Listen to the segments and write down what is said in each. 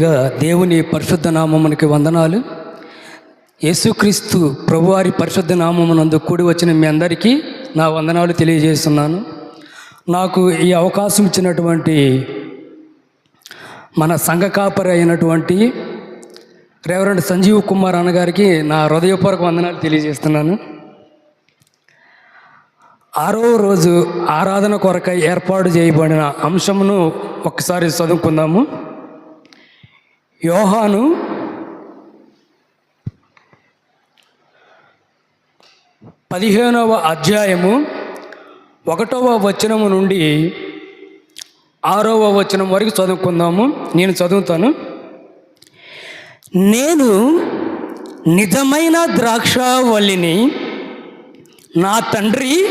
ఇక దేవుని పరిశుద్ధ నామమునికి వందనాలు. యేసుక్రీస్తు ప్రభువారి పరిశుద్ధ నామమునందు కూడి వచ్చిన మీ అందరికీ నా వందనాలు తెలియజేస్తున్నాను. నాకు ఈ అవకాశం ఇచ్చినటువంటి మన సంఘ కాపరి అయినటువంటి రెవరెండ్ సంజీవ్ కుమార్ అన్నగారికి నా హృదయపూర్వక వందనాలు తెలియజేస్తున్నాను. ఆరో రోజు ఆరాధన కొరకై ఏర్పాటు చేయబడిన అంశమును ఒకసారి చదువుకుందాము. యోహాను పదిహేనవ అధ్యాయము ఒకటవ వచనము నుండి ఆరవ వచనం వరకు చదువుకుందాము. నేను చదువుతాను. నేను నిజమైన ద్రాక్షవల్లిని నా తండ్రి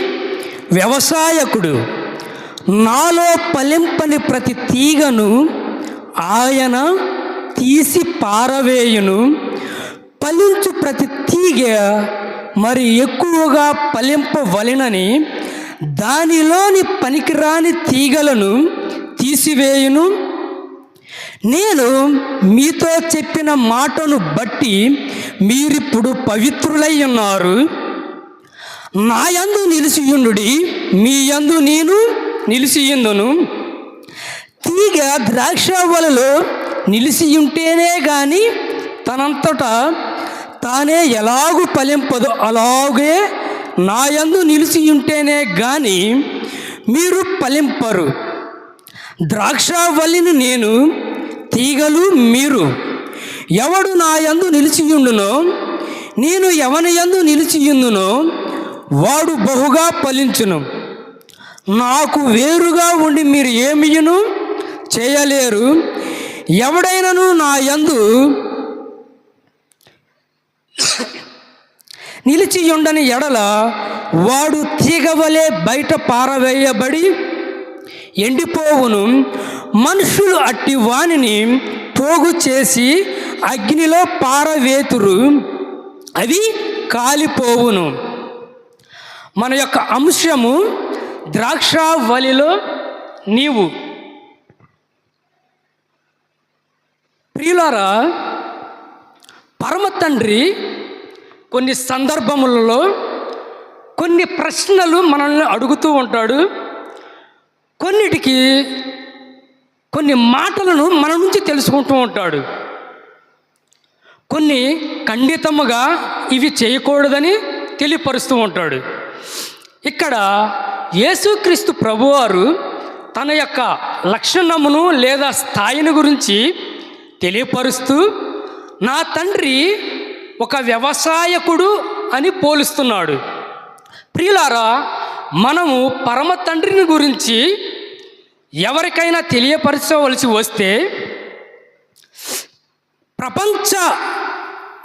వ్యవసాయకుడు. నాలో పలింపని ప్రతి తీగను ఆయన తీసి పారవేయును. ఫలించు ప్రతి తీగ మరి ఎక్కువగా ఫలింపవలెనని దానిలోని పనికిరాని తీగలను తీసివేయును. నేను మీతో చెప్పిన మాటను బట్టి మీరిప్పుడు పవిత్రులై ఉన్నారు. నా యందు నిలిచియుండుడి మీ యందు నేను నిలిచియుందును. తీగ ద్రాక్ష వలలో నిలిచియుంటేనే కానీ తనంతట తానే ఎలాగు ఫలింపదు. అలాగే నా యందు నిలిచియుంటేనే కానీ మీరు ఫలింపరు. ద్రాక్షవల్లిని నేను తీగలు మీరు. ఎవడు నా యందు నిలిచియుండునో నేను ఎవని యందు నిలిచియుందునో వాడు బహుగా ఫలించును. నాకు వేరుగా ఉండి మీరు ఏమియును? చేయలేరు. ఎవడైనను నా యందు నిలిచి ఉండని ఎడల వాడు తీగవలే బయట పారవేయబడి ఎండిపోవును. మనుషులు అట్టి వానిని పోగు చేసి అగ్నిలో పారవేతురు. అవి కాలిపోవును. మన యొక్క అంశము ద్రాక్షావళిలో నీవు ప్రియులారా పరమ తండ్రి కొన్ని సందర్భములలో కొన్ని ప్రశ్నలు మనల్ని అడుగుతూ ఉంటాడు. కొన్నిటికి కొన్ని మాటలను మన నుంచి తెలుసుకుంటూ ఉంటాడు. కొన్ని ఖండితముగా ఇవి చేయకూడదని తెలియపరుస్తూ ఉంటాడు. ఇక్కడ యేసుక్రీస్తు ప్రభువారు తన యొక్క లక్షణమును లేదా స్థాయిని గురించి తెలియపరుస్తూ నా తండ్రి ఒక వ్యవసాయకుడు అని పోలుస్తున్నాడు. ప్రియులారా మనము పరమ తండ్రిని గురించి ఎవరికైనా తెలియపరచవలసి వస్తే ప్రపంచ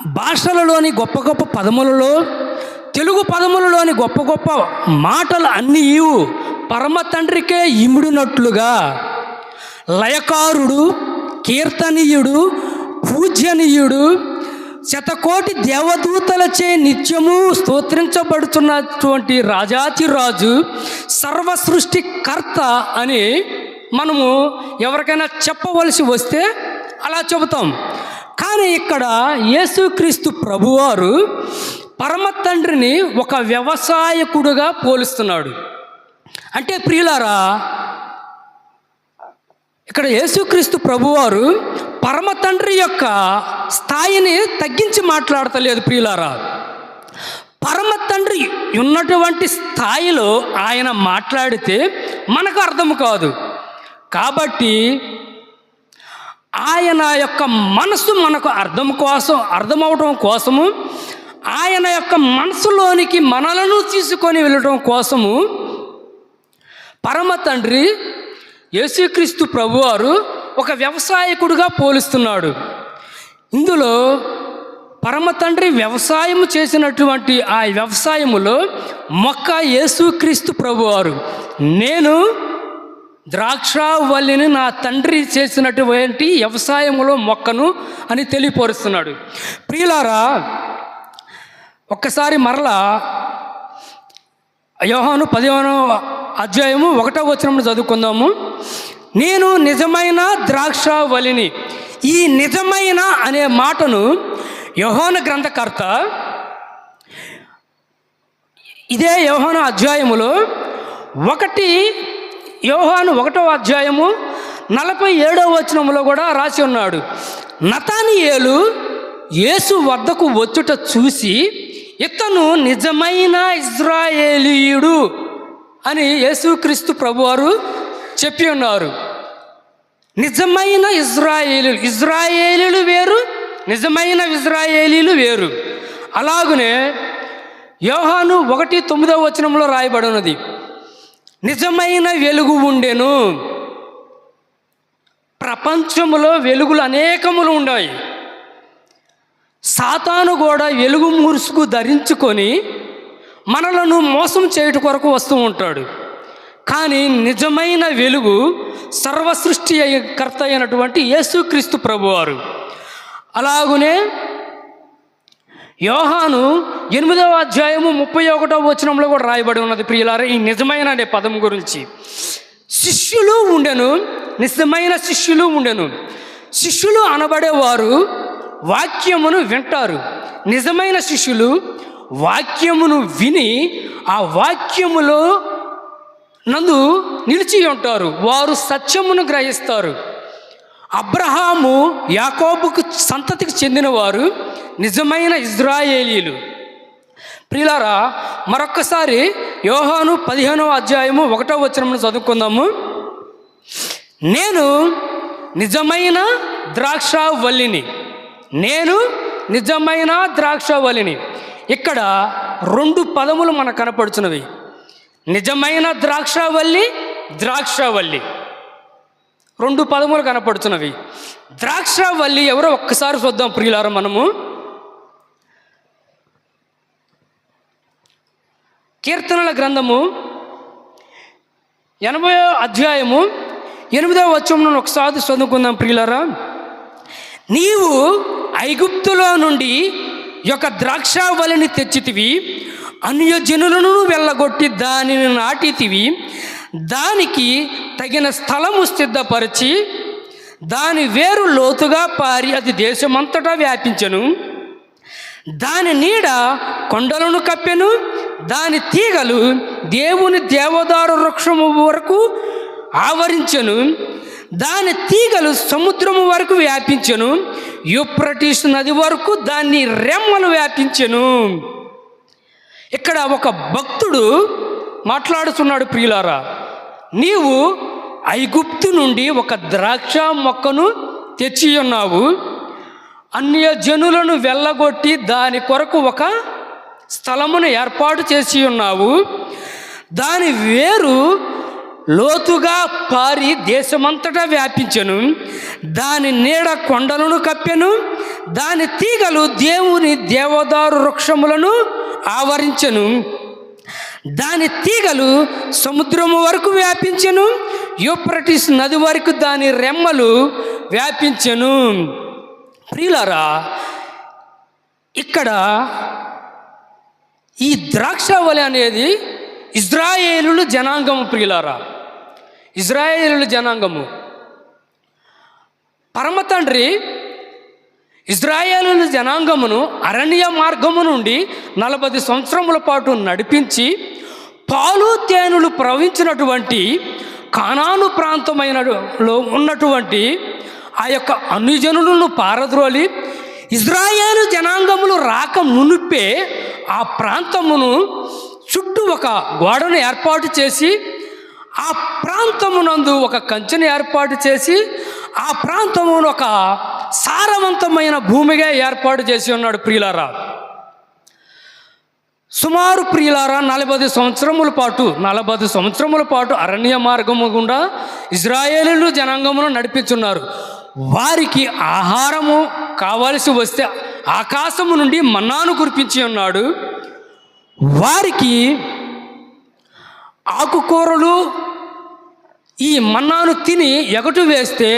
భాషలలోని గొప్ప గొప్ప పదములలో తెలుగు పదములలోని గొప్ప గొప్ప మాటలు అన్నీ పరమ తండ్రికే ఇముడినట్లుగా లయకారుడు కీర్తనీయుడు పూజనీయుడు శతకోటి దేవదూతలచే నిత్యము స్తోత్రించబడుతున్నటువంటి రాజాతిరాజు సర్వ సృష్టికర్త అని మనము ఎవరికైనా చెప్పవలసి వస్తే అలా చెబుతాం. కానీ ఇక్కడ యేసుక్రీస్తు ప్రభువారు పరమ తండ్రిని ఒక వ్యవసాయకుడుగా పోలుస్తున్నాడు. అంటే ప్రియులారా ఇక్కడ యేసుక్రీస్తు ప్రభువారు పరమ తండ్రి యొక్క స్థాయిని తగ్గించి మాట్లాడతలేదు ప్రియులారా. పరమ తండ్రి ఉన్నటువంటి స్థాయిలో ఆయన మాట్లాడితే మనకు అర్థం కాదు. కాబట్టి ఆయన యొక్క మనసు మనకు అర్థం కోసం అర్థమవటం కోసము ఆయన యొక్క మనసులోనికి మనలను తీసుకొని వెళ్ళటం కోసము పరమ తండ్రి యేసుక్రీస్తు ప్రభువారు ఒక వ్యవసాయకుడుగా పోలుస్తున్నాడు. ఇందులో పరమ తండ్రి వ్యవసాయం చేసినటువంటి ఆ వ్యవసాయములో మొక్క యేసుక్రీస్తు ప్రభువారు. నేను ద్రాక్షావల్లిని నా తండ్రి చేసినటువంటి వ్యవసాయములో మొక్కను అని తెలియపరుస్తున్నాడు. ప్రియులారా ఒక్కసారి మరలా యోహాను పదిహేనో అధ్యాయము ఒకటో వచనం చదువుకుందాము. నేను నిజమైన ద్రాక్షావళిని ఈ నిజమైన అనే మాటను యోహాను గ్రంథకర్త ఇదే యోహాను అధ్యాయములో ఒకటి యోహాను ఒకటో అధ్యాయము నలభై ఏడవ వచనములో కూడా రాసి ఉన్నాడు. నతానియేలు యేసు వద్దకు వచ్చుట చూసి ఇతను నిజమైన ఇజ్రాయేలీయుడు అని యేసుక్రీస్తు ప్రభువారు చెప్పి ఉన్నారు. నిజమైన ఇజ్రాయేలీలు ఇజ్రాయేలీలు వేరు నిజమైన ఇజ్రాయేలీలు వేరు. అలాగనే యోహాను ఒకటి తొమ్మిదవ వచనంలో రాయబడి ఉన్నది. నిజమైన వెలుగు ఉండెను. ప్రపంచంలో వెలుగులు అనేకములు ఉన్నాయి. సాతాను కూడా వెలుగు మురుసుకు ధరించుకొని మనలను మోసం చేయుట కొరకు వస్తూ ఉంటాడు. కానీ నిజమైన వెలుగు సర్వ సృష్టి అయి- కర్త అయినటువంటి యేసుక్రీస్తు ప్రభువారు. అలాగునే యోహాను ఎనిమిదవ అధ్యాయము ముప్పై ఒకటవ వచనంలో కూడా రాయబడి ఉన్నది ప్రియులారా ఈ నిజమైన అనే పదం గురించి. శిష్యులు ఉండెను నిజమైన శిష్యులు ఉండెను. శిష్యులు అనబడేవారు వాక్యమును వింటారు. నిజమైన శిష్యులు వాక్యమును విని ఆ వాక్యములో నందు నిలిచి ఉంటారు. వారు సత్యమును గ్రహిస్తారు. అబ్రహాము యాకోబుకు సంతతికి చెందినవారు నిజమైన ఇజ్రాయేలీలు. ప్రిలారా మరొక్కసారి యోహాను పదిహేనవ అధ్యాయము ఒకటో వచనమును చదువుకుందాము. నేను నిజమైన ద్రాక్ష వల్లిని నేను నిజమైన ద్రాక్షవల్లిని ఇక్కడ రెండు పదములు మనకు కనపడుచున్నవి. నిజమైన ద్రాక్షవల్లి ద్రాక్షవల్లి రెండు పదములు కనపడుతున్నవి ద్రాక్షవల్లి ఎవరో ఒక్కసారి చూద్దాం ప్రియులారా మనము. కీర్తనల గ్రంథము ఎనభై అధ్యాయము ఎనిమిదవ వచ్చంలో ఒకసారి చదువుకుందాం ప్రియులారా. నీవు ఐగుప్తులో నుండి యొక్క ద్రాక్షావళిని తెచ్చితివి అన్యజనులను వెళ్ళగొట్టి దానిని నాటితివి దానికి తగిన స్థలము సిద్ధపరిచి దాని వేరు లోతుగా పారి అది దేశమంతటా వ్యాపించను. దాని నీడ కొండలను కప్పెను దాని తీగలు దేవుని దేవదారు వృక్షము వరకు ఆవరించెను దాని తీగలు సముద్రము వరకు వ్యాపించను యూప్రటీస్ నది వరకు దాన్ని రెమ్మలు వ్యాపించెను. ఇక్కడ ఒక భక్తుడు మాట్లాడుతున్నాడు ప్రియులారా నీవు ఐగుప్తు నుండి ఒక ద్రాక్ష మొక్కను తెచ్చి ఉన్నావు అన్య జనులను వెళ్ళగొట్టి దాని కొరకు ఒక స్థలమును ఏర్పాటు చేసి ఉన్నావు దాని వేరు లోతుగా పారి దేశమంతటా వ్యాపించెను. దాని నీడ కొండలను కప్పెను. దాని తీగలు దేవుని దేవదారు వృక్షములను ఆవరించెను. దాని తీగలు సముద్రము వరకు వ్యాపించెను. యూప్రటిస్ నది వరకు దాని రెమ్మలు వ్యాపించెను. ప్రియులరా ఇక్కడ ఈ ద్రాక్షావళి అనేది ఇజ్రాయేలు జనాంగము ప్రియులారా. ఇజ్రాయేలుల జనాంగము. పరమ తండ్రి ఇజ్రాయేలుల జనాంగమును అరణ్య మార్గము నుండి నలభై సంవత్సరముల పాటు నడిపించి పాలు తేనెలు ప్రవహించినటువంటి కానాను ప్రాంతమైన ఉన్నటువంటి ఆ యొక్క అనుజనులను పారద్రోలి ఇజ్రాయేలు జనాంగములు రాక మునిపే ఆ ప్రాంతమును చుట్టూ ఒక గోడను ఏర్పాటు చేసి ఆ ప్రాంతమునందు ఒక కంచెను ఏర్పాటు చేసి ఆ ప్రాంతమును ఒక సారవంతమైన భూమిగా ఏర్పాటు చేసి ఉన్నాడు ప్రియులారా. సుమారు ప్రియులారా నలభై సంవత్సరముల పాటు నలభై సంవత్సరముల పాటు అరణ్య మార్గము గుండా ఇజ్రాయేలీలు జనాంగమును నడిపించున్నారు. వారికి ఆహారము కావలసి వస్తే ఆకాశము నుండి మన్నాను కురిపించి ఉన్నాడు. వారికి ఆకుకూరలు ఈ మన్నాను తిని ఎగటు వేస్తే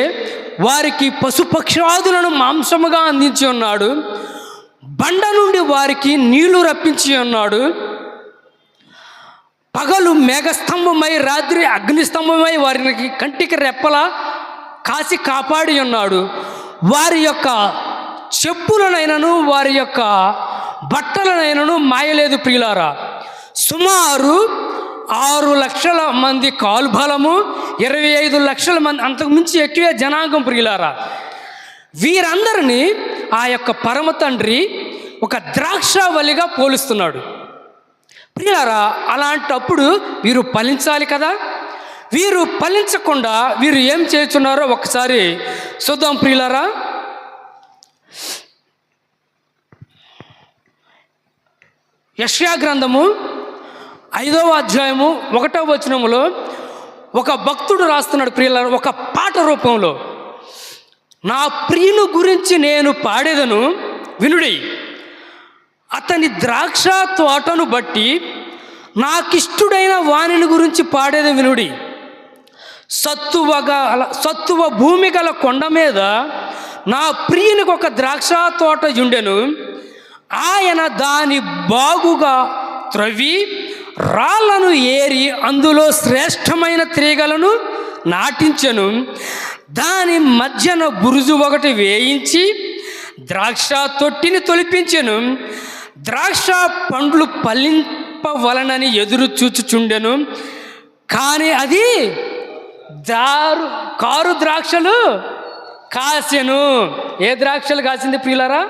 వారికి పశుపక్షాదులను మాంసముగా అందించి ఉన్నాడు. బండ నుండి వారికి నీళ్ళు రప్పించి ఉన్నాడు. పగలు మేఘస్తంభమై రాత్రి అగ్నిస్తంభమై వారికి కంటికి రెప్పల కాసి కాపాడి ఉన్నాడు. వారి యొక్క చెప్పులనైనను వారి యొక్క బట్టలనైనను మాయలేదు ప్రియులారా. సుమారు ఆరు లక్షల మంది కాల్బలము ఇరవై ఐదు లక్షల మంది అంతకుమించి ఎక్కువే జనాంగం ప్రియులారా. వీరందరినీ ఆ యొక్క పరమ తండ్రి ఒక ద్రాక్షావల్లిగా పోలుస్తున్నాడు. ప్రియారా అలాంటప్పుడు వీరు ఫలించాలి కదా? వీరు ఫలించకుండా వీరు ఏం చేస్తున్నారో ఒకసారి చూద్దాం ప్రియులారా. యష్యా గ్రంథము ఐదవ అధ్యాయము ఒకటవ వచనములో ఒక భక్తుడు రాస్తున్నాడు ప్రియుల ఒక పాట రూపంలో. నా ప్రియుని గురించి నేను పాడేదను వినుడి. అతని ద్రాక్ష తోటను బట్టి నాకిష్టుడైన వాణిని గురించి పాడేది వినుడి. సత్తువ గల సత్తువ భూమి గల కొండ మీద నా ప్రియునికి ఒక ద్రాక్ష తోట ఉండెను ఆయన దాని బాగుగా త్రవ్వి రాళ్ళను ఏరి అందులో శ్రేష్టమైన తీగలను నాటించను. దాని మధ్యన బురుజు ఒకటి వేయించి ద్రాక్ష తొట్టిని తొలిపించెను. ద్రాక్ష పండ్లు పల్లింపవలనని ఎదురు చూచుచుండెను. కానీ అది దారు కారు ద్రాక్షలు కాసెను. ఏ ద్రాక్షలు కాసింది ప్రియులరా?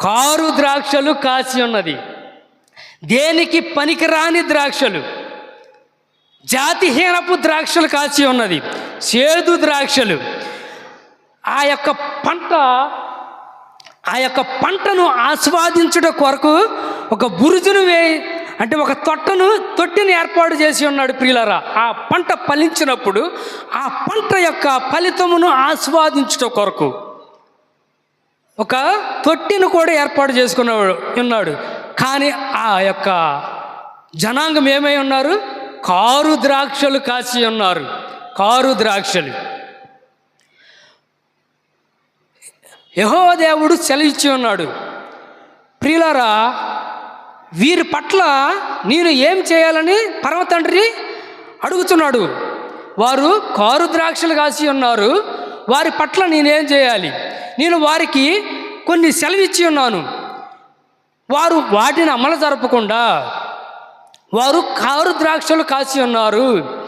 కారు ద్రాక్షలు కాసి ఉన్నది దేనికి పనికిరాని ద్రాక్షలు? జాతిహీనపు ద్రాక్షలు కాచి ఉన్నది. చేదు ద్రాక్షలు. ఆ యొక్క పంట ఆ యొక్క పంటను ఆస్వాదించుట కొరకు ఒక బురుజును వే అంటే ఒక తొట్టను తొట్టిని ఏర్పాటు చేసి ఉన్నాడు ప్రియులరా. ఆ పంట ఫలించినప్పుడు ఆ పంట యొక్క ఫలితమును ఆస్వాదించుట కొరకు ఒక తొట్టిని కూడా ఏర్పాటు చేసుకున్నాడు ఉన్నాడు. కానీ ఆ యొక్క జనాంగం ఏమై ఉన్నారు? కారు ద్రాక్షలు కాసి ఉన్నారు. కారు ద్రాక్షలు. యహోదేవుడు సెలవిచ్చి ఉన్నాడు. ప్రియులారా వీరి పట్ల నేను ఏం చేయాలని పర్వతండ్రి అడుగుతున్నాడు. వారు కారు ద్రాక్షలు కాసి ఉన్నారు. వారి పట్ల నేనేం చేయాలి? నేను వారికి కొన్ని సెలవిచ్చి ఉన్నాను. వారు వాటిని అమలు జరపకుండా వారు కారు ద్రాక్షలు కాసి ఉన్నారు.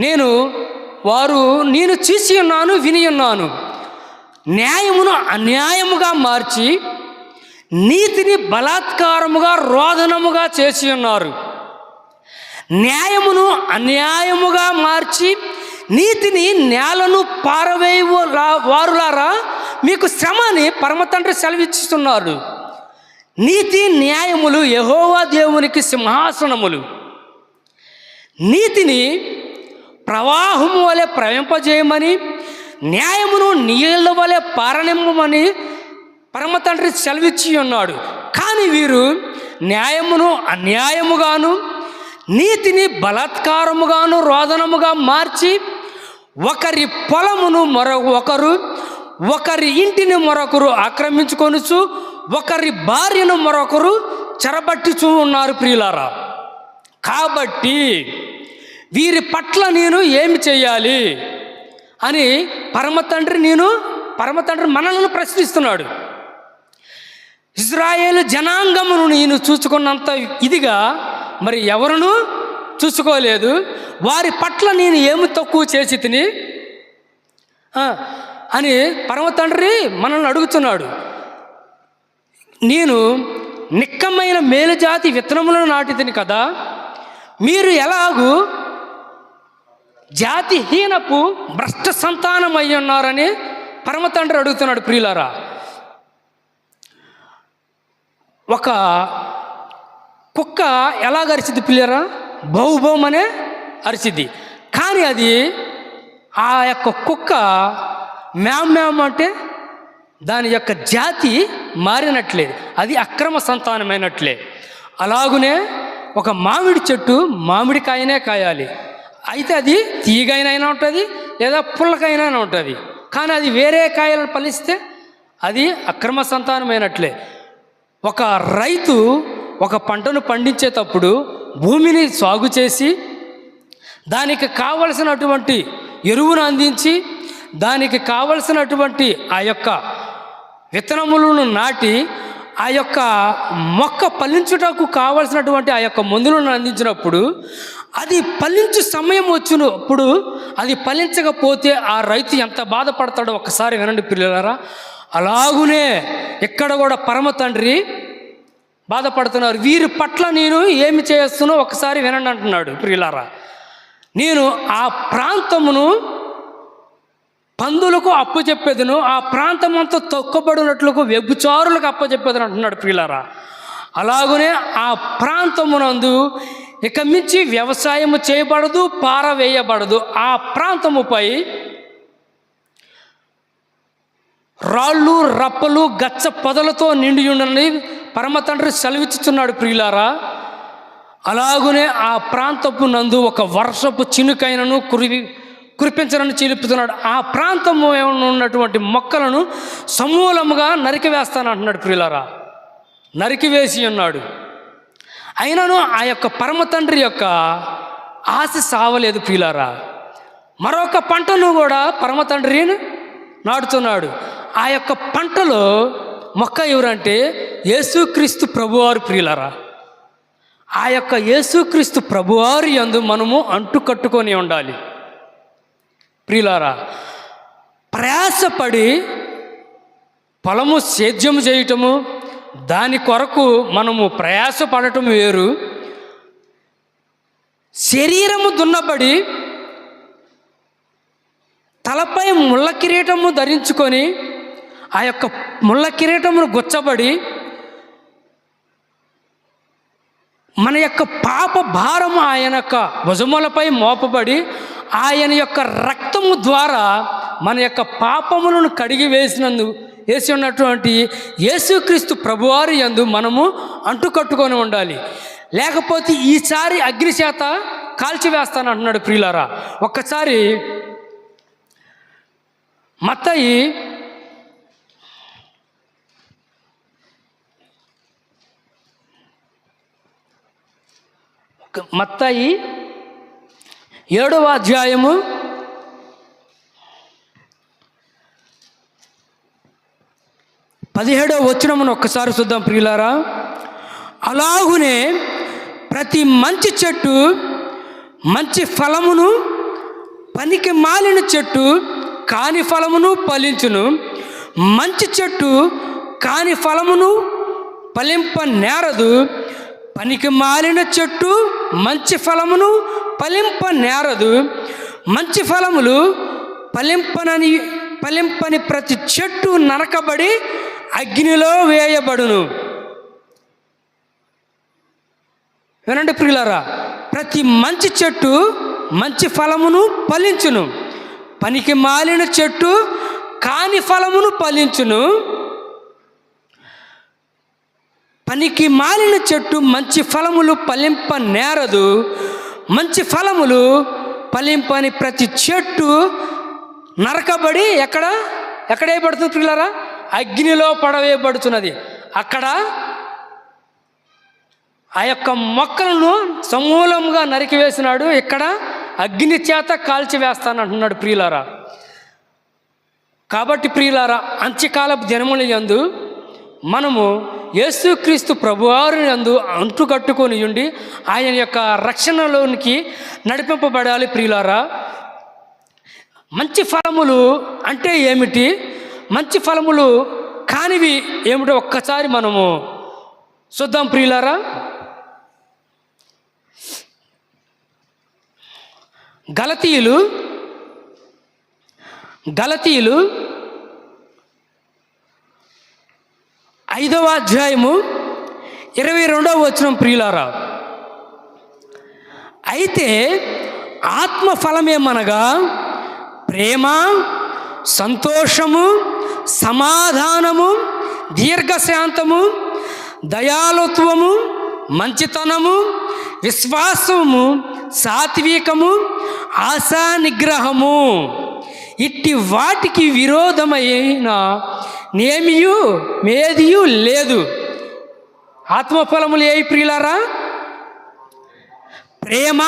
నేను వారు నేను చూసి ఉన్నాను విని ఉన్నాను. న్యాయమును అన్యాయముగా మార్చి నీతిని బలాత్కారముగా రోదనముగా చేసి ఉన్నారు. న్యాయమును అన్యాయముగా మార్చి నీతిని నేలను పారవేయ వారులారా మీకు శ్రమని పరమతండ్రి సెలవిచ్చుతున్నారు. నీతి న్యాయములు యహోవా దేవునికి సింహాసనములు. నీతిని ప్రవాహము వలె ప్రవింపజేయమని న్యాయమును నీళ్ళ వలె పారనిమ్మమని పరమ తండ్రి సెలవిచ్చి ఉన్నాడు. కానీ వీరు న్యాయమును అన్యాయముగాను నీతిని బలాత్కారముగాను రోదనముగా మార్చి ఒకరి పొలమును మరొక ఒకరు ఒకరి ఇంటిని మరొకరు ఆక్రమించుకొనుచు ఒకరి భార్యను మరొకరు చెరబట్టుచూ ఉన్నారు ప్రియులారా. కాబట్టి వీరి పట్ల నేను ఏమి చేయాలి అని పరమతండ్రి నేను పరమతండ్రి మనల్ని ప్రశ్నిస్తున్నాడు. ఇజ్రాయేల్ జనాంగమును నేను చూసుకున్నంత ఇదిగా మరి ఎవరును చూసుకోలేదు. వారి పట్ల నేను ఏమి తక్కువ చేసి తిని అని పరమతండ్రి మనల్ని అడుగుతున్నాడు. నేను నిక్కమైన మేలుజాతి విత్తనములను నాటితిని కదా మీరు ఎలాగూ జాతిహీనపు భ్రష్ట సంతానం ఉన్నారని పరమతండ్రి అడుగుతున్నాడు ప్రియులారా. ఒక కుక్క ఎలాగ అరిచిద్ది పిల్లరా బహుభవం అనే అరిచిద్ది కానీ అది ఆ యొక్క కుక్క మ్యామ్ మ్యామ్ అంటే దాని యొక్క జాతి మారినట్లే. అది అక్రమ సంతానమైనట్లే. అలాగునే ఒక మామిడి చెట్టు మామిడికాయనే కాయాలి. అయితే అది తీగైనా ఉంటుంది లేదా పుల్లకైనా ఉంటుంది. కానీ అది వేరే కాయలను ఫలిస్తే అది అక్రమ సంతానమైనట్లే. ఒక రైతు ఒక పంటను పండించేటప్పుడు భూమిని సాగు చేసి దానికి కావలసినటువంటి ఎరువును అందించి దానికి కావలసినటువంటి ఆ యొక్క విత్తనములను నాటి ఆ యొక్క మొక్క ఫలించుటకు కావలసినటువంటి ఆ యొక్క మందులను అందించినప్పుడు అది ఫలించు సమయం వచ్చినప్పుడు అది ఫలించకపోతే ఆ రైతు ఎంత బాధపడతాడో ఒక్కసారి వినండి పిల్లలారా. అలాగునే ఇక్కడ కూడా పరమ తండ్రి బాధపడుతున్నారు. వీరి పట్ల నేను ఏమి చేస్తున్నో ఒకసారి వినండి అంటున్నాడు ప్రియులారా నేను ఆ ప్రాంతమును పందులకు అప్పు చెప్పేదను ఆ ప్రాంతం అంతా తొక్కబడినట్లుకు వ్యభిచారులకు అప్పచెప్పేదని అంటున్నాడు ప్రియులారా. అలాగనే ఆ ప్రాంతమునందు ఇక మించి వ్యవసాయము చేయబడదు పారవేయబడదు. ఆ ప్రాంతముపై రాళ్ళు రప్పలు గచ్చ పొదలతో నిండి ఉండని పరమ తండ్రి సెలవిచ్చుతున్నాడు ప్రియులారా. అలాగునే ఆ ప్రాంతపు నందు ఒక వర్షపు చినుకైనను కురివి కురిపించనని చిలుపుతున్నాడు ఆ ప్రాంతము ఉన్నటువంటి మొక్కలను సమూలముగా నరికివేస్తాను అంటున్నాడు ప్రియులారా. నరికివేసి ఉన్నాడు. అయినను ఆ యొక్క పరమ తండ్రి యొక్క ఆశ సావలేదు ప్రియులారా. మరొక పంటను కూడా పరమ తండ్రి నాటుతున్నాడు. ఆ యొక్క పంటలో మొక్క ఎవరంటే యేసుక్రీస్తు ప్రభువారు ప్రియులరా. ఆ యొక్క యేసుక్రీస్తు ప్రభువారి యందు మనము అంటుకట్టుకొని ఉండాలి. ప్రియులారా ప్రయాసపడి పొలము సేద్యము చేయటము దాని కొరకు మనము ప్రయాసపడటం వేరు. శరీరము దున్నబడి తలపై ముళ్ళ కిరీటము ధరించుకొని ఆ యొక్క ముళ్ళ కిరీటమును గుచ్చబడి మన యొక్క పాప భారము ఆయన యొక్క భుజములపై మోపబడి ఆయన యొక్క రక్తము ద్వారా మన యొక్క పాపములను కడిగి వేసినందు వేసి ఉన్నటువంటి యేసుక్రీస్తు ప్రభువారి యందు మనము అంటుకట్టుకొని ఉండాలి. లేకపోతే ఈసారి అగ్నిచేత కాల్చివేస్తాను అంటున్నాడు ప్రియులారా. ఒక్కసారి మత్తయి మత్తయి ఏడవ అధ్యాయము. పదిహేడవ వచ్చినమును ఒక్కసారి చూద్దాం ప్రియులారా. అలాగునే ప్రతి మంచి చెట్టు మంచి ఫలమును పనికి మాలిన చెట్టు కాని ఫలమును ఫలించును. మంచి చెట్టు కాని ఫలమును ఫలింప నేరదు పనికి మాలిన చెట్టు మంచి ఫలమును పలింప నేరదు మంచి ఫలములు పలింపనని పలింపని ప్రతి చెట్టు నరకబడి అగ్నిలో వేయబడును. వినండి ప్రియులారా ప్రతి మంచి చెట్టు మంచి ఫలమును ఫలించును. పనికి మాలిన చెట్టు కాని ఫలమును ఫలించును. పనికి మాలిన చెట్టు మంచి ఫలములు ఫలింప నేరదు మంచి ఫలములు ఫలింపని ప్రతి చెట్టు నరకబడి ఎక్కడ? ఎక్కడే పడుతుంది పిల్లరా అగ్నిలో పడవేయబడుతున్నది. అక్కడ ఆ యొక్క మొక్కలను సమూలంగా నరికివేసినాడు ఇక్కడ అగ్ని చేత కాల్చివేస్తాను అంటున్నాడు ప్రియులారా. కాబట్టి ప్రియులారా అంత్యకాలపు జనముల యందు మనము యేసుక్రీస్తు ప్రభువారి అందు అంటుకట్టుకొని ఉండి ఆయన యొక్క రక్షణలోనికి నడిపింపబడాలి ప్రియులారా. మంచి ఫలములు అంటే ఏమిటి? మంచి ఫలములు కానివి ఏమిటో ఒక్కసారి మనము చూద్దాం ప్రియులారా. గలతీయులు గలతీయులు ఐదవ అధ్యాయము ఇరవై రెండవ వచనం ప్రియులారా. అయితే ఆత్మ ఫలమేమనగా ప్రేమ సంతోషము సమాధానము దీర్ఘశాంతము దయాలుత్వము మంచితనము విశ్వాసము సాత్వికము ఆశా నిగ్రహము ఇట్టి వాటికి విరోధమైన నేమియు మేదియు లేదు. ఆత్మఫలములు ఏ ప్రియులారా? ప్రేమ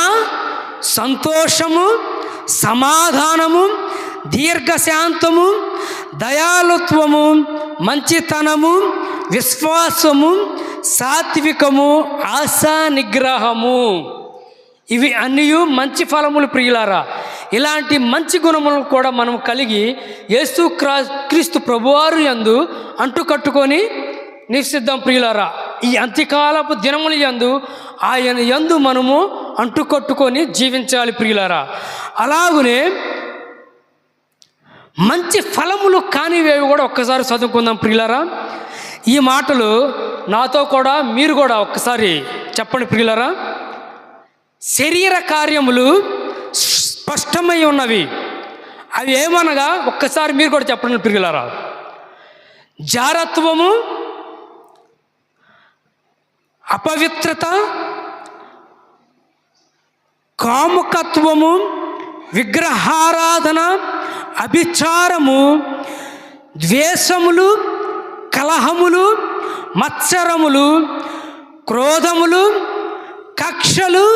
సంతోషము సమాధానము దీర్ఘశాంతము దయాలుత్వము మంచితనము విశ్వాసము సాత్వికము ఆశా నిగ్రహము ఇవి అన్నీ మంచి ఫలములు ప్రియులారా. ఇలాంటి మంచి గుణములను కూడా మనం కలిగి యేసు క్రా క్రీస్తు ప్రభువారు యందు అంటుకట్టుకొని నిశ్చిద్ధం ప్రియులారా ఈ అంత్యకాలపు దినముల యందు ఆయన యందు మనము అంటుకట్టుకొని జీవించాలి ప్రియులారా. అలాగునే మంచి ఫలములు కానివేవి కూడా ఒక్కసారి చదువుకుందాం ప్రియులారా. ఈ మాటలు నాతో కూడా మీరు కూడా ఒక్కసారి చెప్పండి ప్రియులారా. శరీర కార్యములు స్పష్టమై ఉన్నవి. అవి ఏమనగా ఒక్కసారి మీరు కూడా చెప్పండి పిరిగిలారా జారత్వము అపవిత్రత కాముకత్వము విగ్రహారాధన అభిచారము ద్వేషములు కలహములు మత్సరములు క్రోధములు కక్షలు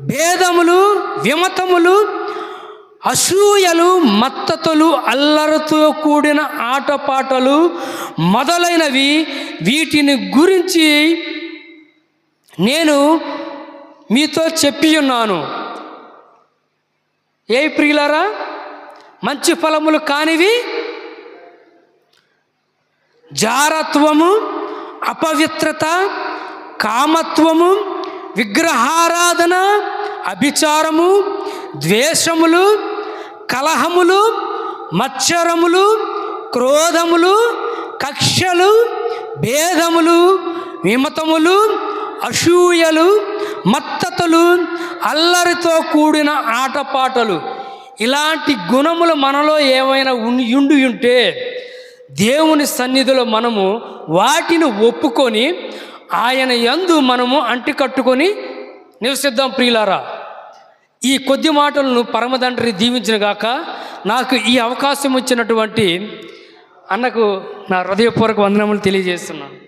భేదములు విమతములు అసూయలు మత్తతులు అల్లరితో కూడిన ఆటపాటలు మొదలైనవి. వీటిని గురించి నేను మీతో చెప్పి ఉన్నాను. ఏ ప్రియులారా? మంచి ఫలములు కానివి. జారత్వము అపవిత్రత కామత్వము విగ్రహారాధన అభిచారము ద్వేషములు కలహములు మత్సరములు క్రోధములు కక్షలు భేదములు విమతములు అసూయలు మత్తతలు అల్లరితో కూడిన ఆటపాటలు. ఇలాంటి గుణములు మనలో ఏమైనా ఉండి ఉండి ఉంటే దేవుని సన్నిధిలో మనము వాటిని ఒప్పుకొని ఆయన యందు మనము అంటికట్టుకొని నివసిద్దాం ప్రియులారా. ఈ కొద్ది మాటలను పరమదండ్రి దీవించిన గాక నాకు ఈ అవకాశం ఇచ్చినటువంటి అన్నకు నా హృదయపూర్వక వందనములు తెలియజేస్తున్నాను.